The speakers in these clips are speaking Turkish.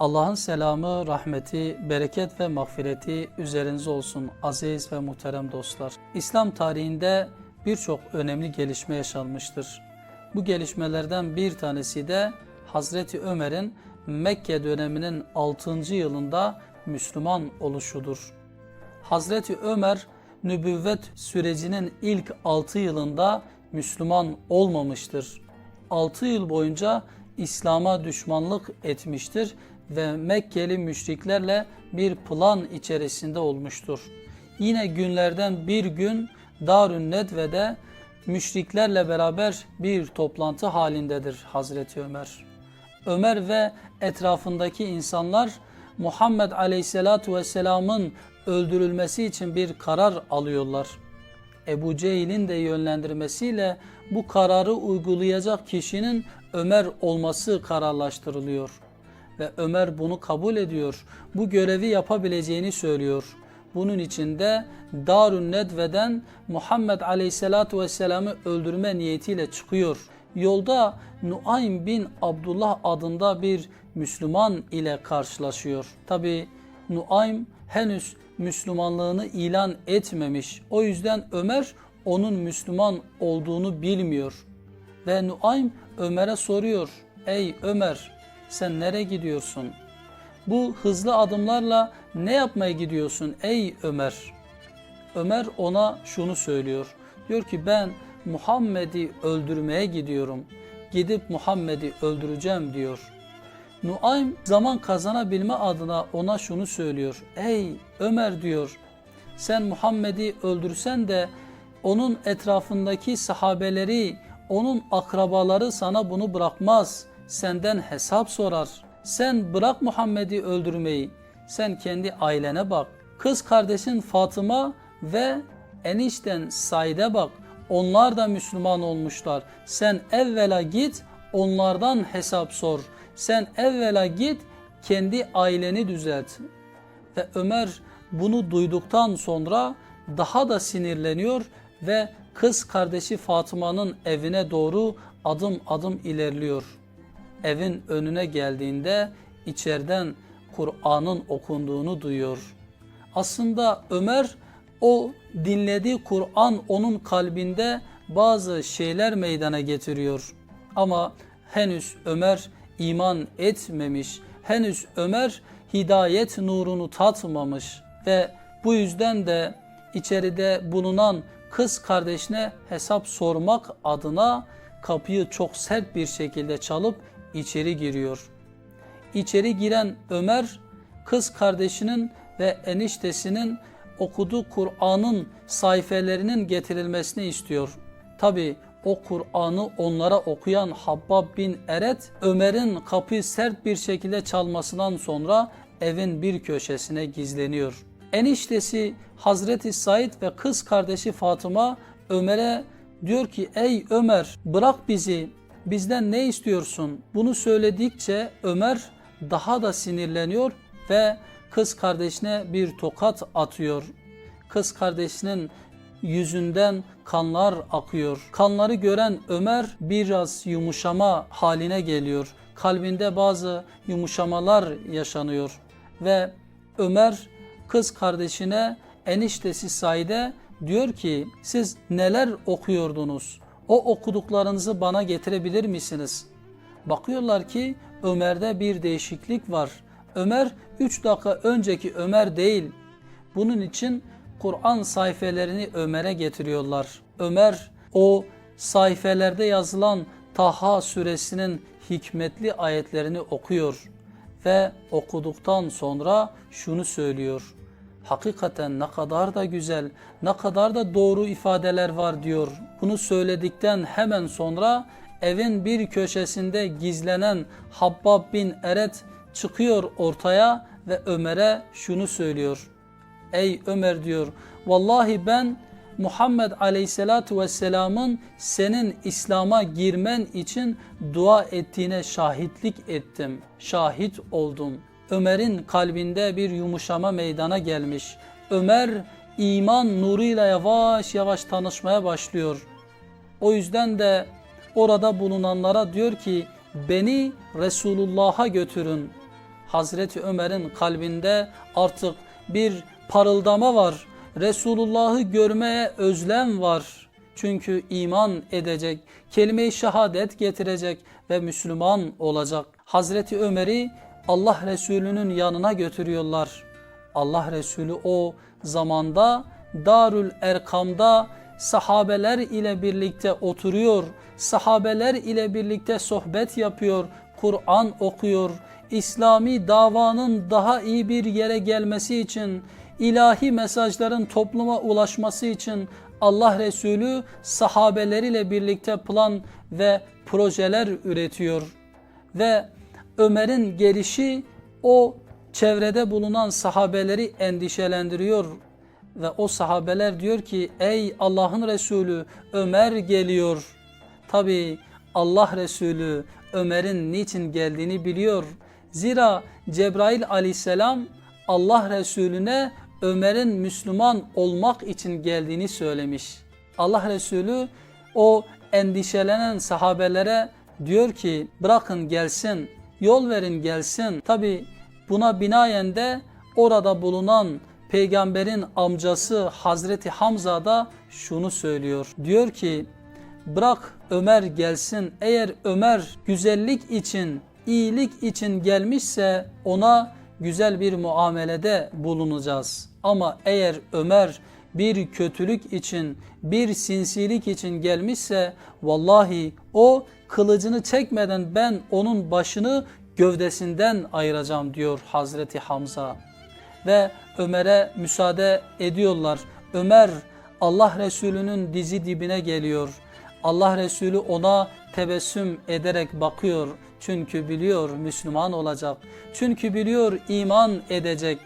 Allah'ın selamı, rahmeti, bereket ve mağfireti üzerinize olsun aziz ve muhterem dostlar. İslam tarihinde birçok önemli gelişme yaşanmıştır. Bu gelişmelerden bir tanesi de Hazreti Ömer'in Mekke döneminin 6. yılında Müslüman oluşudur. Hazreti Ömer nübüvvet sürecinin ilk 6 yılında Müslüman olmamıştır. 6 yıl boyunca İslam'a düşmanlık etmiştir ve Mekkeli müşriklerle bir plan içerisinde olmuştur. Yine günlerden bir gün Darün Nedve'de müşriklerle beraber bir toplantı halindedir Hazreti Ömer. Ömer ve etrafındaki insanlar Muhammed Aleyhisselatu Vesselam'ın öldürülmesi için bir karar alıyorlar. Ebu Cehil'in de yönlendirmesiyle bu kararı uygulayacak kişinin Ömer olması kararlaştırılıyor. Ve Ömer bunu kabul ediyor. Bu görevi yapabileceğini söylüyor. Bunun için de Darun Nedve'den Muhammed Aleyhisselatu Vesselam'ı öldürme niyetiyle çıkıyor. Yolda Nuaym bin Abdullah adında bir Müslüman ile karşılaşıyor. Tabi Nuaym henüz Müslümanlığını ilan etmemiş. O yüzden Ömer onun Müslüman olduğunu bilmiyor. Ve Nuaym Ömer'e soruyor. Ey Ömer sen nereye gidiyorsun? Bu hızlı adımlarla ne yapmaya gidiyorsun ey Ömer? Ömer ona şunu söylüyor. Diyor ki ben Muhammed'i öldürmeye gidiyorum. Gidip Muhammed'i öldüreceğim diyor. Nuaym zaman kazanabilme adına ona şunu söylüyor. Ey Ömer diyor sen Muhammed'i öldürsen de onun etrafındaki sahabeleri, onun akrabaları sana bunu bırakmaz. Senden hesap sorar. Sen bırak Muhammed'i öldürmeyi. Sen kendi ailene bak. Kız kardeşin Fatıma ve enişten Said'e bak. Onlar da Müslüman olmuşlar. Sen evvela git onlardan hesap sor. Sen evvela git kendi aileni düzelt. Ve Ömer bunu duyduktan sonra daha da sinirleniyor ve kız kardeşi Fatıma'nın evine doğru adım adım ilerliyor. Evin önüne geldiğinde içeriden Kur'an'ın okunduğunu duyuyor. Aslında Ömer o dinlediği Kur'an onun kalbinde bazı şeyler meydana getiriyor. Ama henüz Ömer iman etmemiş. Henüz Ömer hidayet nurunu tatmamış ve bu yüzden de içeride bulunan kız kardeşine hesap sormak adına kapıyı çok sert bir şekilde çalıp içeri giriyor. İçeri giren Ömer kız kardeşinin ve eniştesinin okuduğu Kur'an'ın sayfelerinin getirilmesini istiyor. Tabi o Kur'an'ı onlara okuyan Habbab bin Eret Ömer'in kapıyı sert bir şekilde çalmasından sonra evin bir köşesine gizleniyor. Eniştesi Hazreti Said ve kız kardeşi Fatıma Ömer'e diyor ki ey Ömer bırak bizi bizden ne istiyorsun? Bunu söyledikçe Ömer daha da sinirleniyor ve kız kardeşine bir tokat atıyor. Kız kardeşinin yüzünden kanlar akıyor. Kanları gören Ömer biraz yumuşama haline geliyor. Kalbinde bazı yumuşamalar yaşanıyor ve Ömer kız kardeşine eniştesi Said'e diyor ki siz neler okuyordunuz? O okuduklarınızı bana getirebilir misiniz? Bakıyorlar ki Ömer'de bir değişiklik var. Ömer 3 dakika önceki Ömer değil. Bunun için Kur'an sayfelerini Ömer'e getiriyorlar. Ömer o sayfelerde yazılan Taha suresinin hikmetli ayetlerini okuyor ve okuduktan sonra şunu söylüyor. Hakikaten ne kadar da güzel, ne kadar da doğru ifadeler var diyor. Bunu söyledikten hemen sonra evin bir köşesinde gizlenen Habbab bin Eret çıkıyor ortaya ve Ömer'e şunu söylüyor. Ey Ömer diyor, vallahi ben Muhammed Aleyhisselatu Vesselam'ın senin İslam'a girmen için dua ettiğine şahitlik ettim. Şahit oldum. Ömer'in kalbinde bir yumuşama meydana gelmiş. Ömer iman nuruyla yavaş yavaş tanışmaya başlıyor. O yüzden de orada bulunanlara diyor ki beni Resulullah'a götürün. Hazreti Ömer'in kalbinde artık bir parıldama var. Resulullah'ı görmeye özlem var. Çünkü iman edecek, kelime-i şehadet getirecek ve Müslüman olacak. Hazreti Ömer'i Allah Resulü'nün yanına götürüyorlar. Allah Resulü o zamanda Darül Erkam'da sahabeler ile birlikte oturuyor. Sahabeler ile birlikte sohbet yapıyor, Kur'an okuyor. İslami davanın daha iyi bir yere gelmesi için, ilahi mesajların topluma ulaşması için Allah Resulü sahabeleriyle birlikte plan ve projeler üretiyor. Ve Ömer'in gelişi o çevrede bulunan sahabeleri endişelendiriyor ve o sahabeler diyor ki ey Allah'ın Resulü Ömer geliyor. Tabi Allah Resulü Ömer'in niçin geldiğini biliyor. Zira Cebrail aleyhisselam Allah Resulüne Ömer'in Müslüman olmak için geldiğini söylemiş. Allah Resulü o endişelenen sahabelere diyor ki bırakın gelsin, yol verin gelsin. Tabi buna binaen de orada bulunan peygamberin amcası Hazreti Hamza da şunu söylüyor. Diyor ki bırak Ömer gelsin. Eğer Ömer güzellik için, iyilik için gelmişse ona güzel bir muamelede bulunacağız. Ama eğer Ömer bir kötülük için, bir sinsilik için gelmişse vallahi o kılıcını çekmeden ben onun başını gövdesinden ayıracağım diyor Hazreti Hamza. Ve Ömer'e müsaade ediyorlar. Ömer Allah Resulü'nün dizi dibine geliyor. Allah Resulü ona tebessüm ederek bakıyor. Çünkü biliyor Müslüman olacak. Çünkü biliyor iman edecek.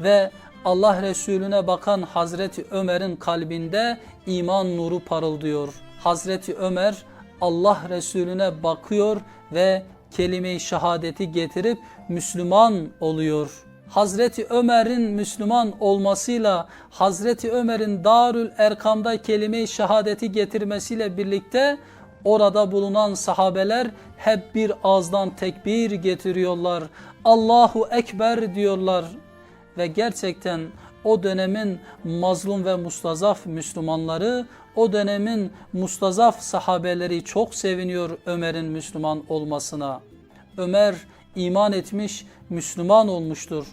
Ve Allah Resulüne bakan Hazreti Ömer'in kalbinde iman nuru parıldıyor. Hazreti Ömer Allah Resulüne bakıyor ve kelime-i şehadeti getirip Müslüman oluyor. Hazreti Ömer'in Müslüman olmasıyla Hazreti Ömer'in Darül Erkam'da kelime-i şehadeti getirmesiyle birlikte orada bulunan sahabeler hep bir ağızdan tekbir getiriyorlar. Allahu Ekber diyorlar ve gerçekten o dönemin mazlum ve mustazaf Müslümanları, o dönemin mustazaf sahabeleri çok seviniyor Ömer'in Müslüman olmasına. Ömer iman etmiş, Müslüman olmuştur.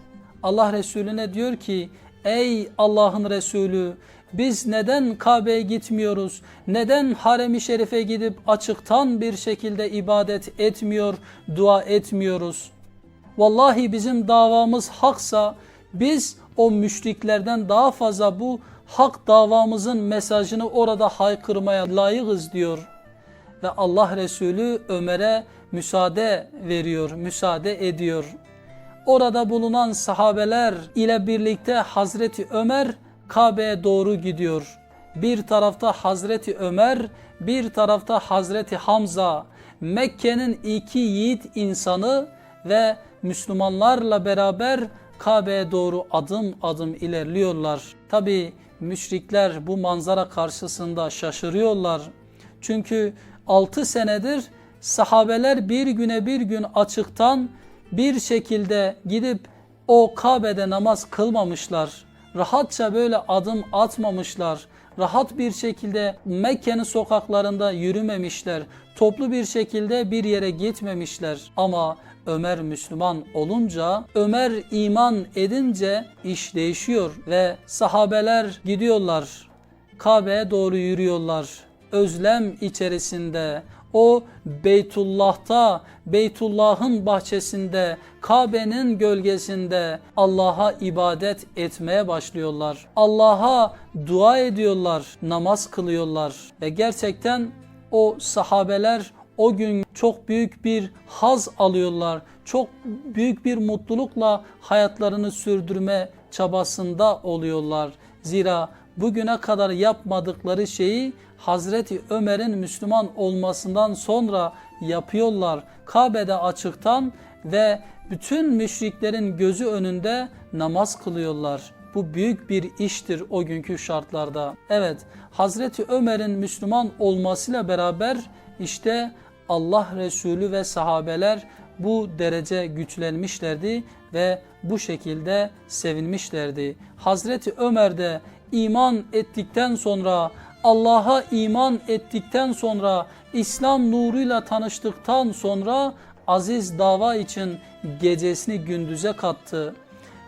Allah Resulüne diyor ki, ey Allah'ın Resulü biz neden Kabe'ye gitmiyoruz? Neden harem-i şerife gidip açıktan bir şekilde ibadet etmiyor, dua etmiyoruz? Vallahi bizim davamız haksa biz o müşriklerden daha fazla bu hak davamızın mesajını orada haykırmaya layığız diyor. Ve Allah Resulü Ömer'e müsaade veriyor, müsaade ediyor. Orada bulunan sahabeler ile birlikte Hazreti Ömer Kabe'ye doğru gidiyor. Bir tarafta Hazreti Ömer, bir tarafta Hazreti Hamza. Mekke'nin iki yiğit insanı ve Müslümanlarla beraber Kabe'ye doğru adım adım ilerliyorlar. Tabi müşrikler bu manzara karşısında şaşırıyorlar. Çünkü 6 senedir sahabeler bir güne bir gün açıktan bir şekilde gidip o Kabe'de namaz kılmamışlar. Rahatça böyle adım atmamışlar. Rahat bir şekilde Mekke'nin sokaklarında yürümemişler. Toplu bir şekilde bir yere gitmemişler. Ama Ömer Müslüman olunca, Ömer iman edince iş değişiyor ve sahabeler gidiyorlar. Kabe'ye doğru yürüyorlar. Özlem içerisinde o Beytullah'ta, Beytullah'ın bahçesinde, Kabe'nin gölgesinde Allah'a ibadet etmeye başlıyorlar. Allah'a dua ediyorlar, namaz kılıyorlar ve gerçekten o sahabeler o gün çok büyük bir haz alıyorlar. Çok büyük bir mutlulukla hayatlarını sürdürme çabasında oluyorlar. Zira bugüne kadar yapmadıkları şeyi Hazreti Ömer'in Müslüman olmasından sonra yapıyorlar. Kabe'de açıktan ve bütün müşriklerin gözü önünde namaz kılıyorlar. Bu büyük bir iştir o günkü şartlarda. Evet, Hazreti Ömer'in Müslüman olmasıyla beraber işte Allah Resulü ve sahabeler bu derece güçlenmişlerdi ve bu şekilde sevinmişlerdi. Hazreti Ömer de iman ettikten sonra Allah'a iman ettikten sonra İslam nuruyla tanıştıktan sonra aziz dava için gecesini gündüze kattı.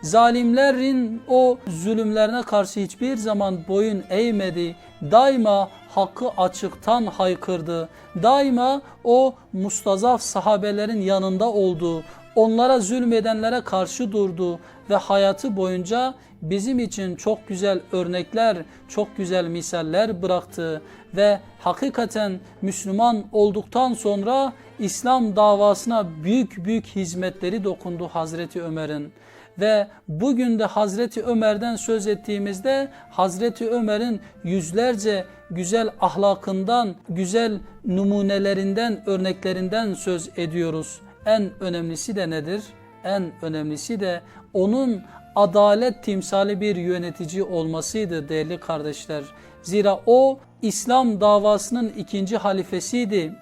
Zalimlerin o zulümlerine karşı hiçbir zaman boyun eğmedi. Daima hakkı açıktan haykırdı. Daima o mustazaf sahabelerin yanında oldu. Onlara zulmedenlere karşı durdu ve hayatı boyunca bizim için çok güzel örnekler, çok güzel misaller bıraktı ve hakikaten Müslüman olduktan sonra İslam davasına büyük büyük hizmetleri dokundu Hazreti Ömer'in. Ve bugün de Hazreti Ömer'den söz ettiğimizde Hazreti Ömer'in yüzlerce güzel ahlakından, güzel numunelerinden, örneklerinden söz ediyoruz. En önemlisi de nedir? En önemlisi de onun adalet timsali bir yönetici olmasıydı değerli kardeşler. Zira o İslam davasının ikinci halifesiydi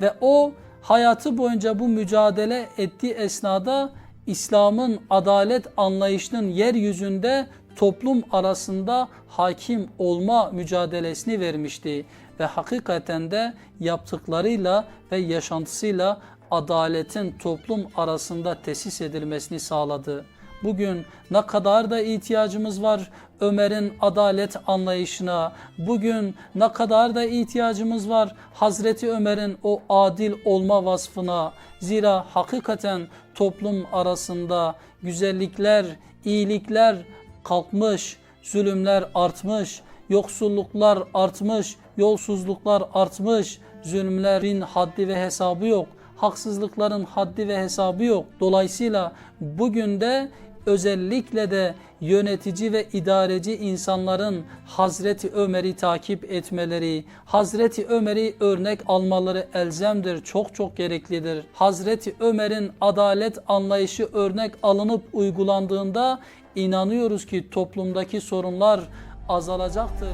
ve o hayatı boyunca bu mücadele ettiği esnada İslam'ın adalet anlayışının yeryüzünde toplum arasında hakim olma mücadelesini vermişti ve hakikaten de yaptıklarıyla ve yaşantısıyla adaletin toplum arasında tesis edilmesini sağladı. Bugün ne kadar da ihtiyacımız var Ömer'in adalet anlayışına. Bugün ne kadar da ihtiyacımız var Hazreti Ömer'in o adil olma vasfına. Zira hakikaten toplum arasında güzellikler, iyilikler kalkmış, zulümler artmış, yoksulluklar artmış, yolsuzluklar artmış, zulümlerin haddi ve hesabı yok haksızlıkların haddi ve hesabı yok. Dolayısıyla bugün de özellikle de yönetici ve idareci insanların Hazreti Ömer'i takip etmeleri, Hazreti Ömer'i örnek almaları elzemdir, çok çok gereklidir. Hazreti Ömer'in adalet anlayışı örnek alınıp uygulandığında inanıyoruz ki toplumdaki sorunlar azalacaktır.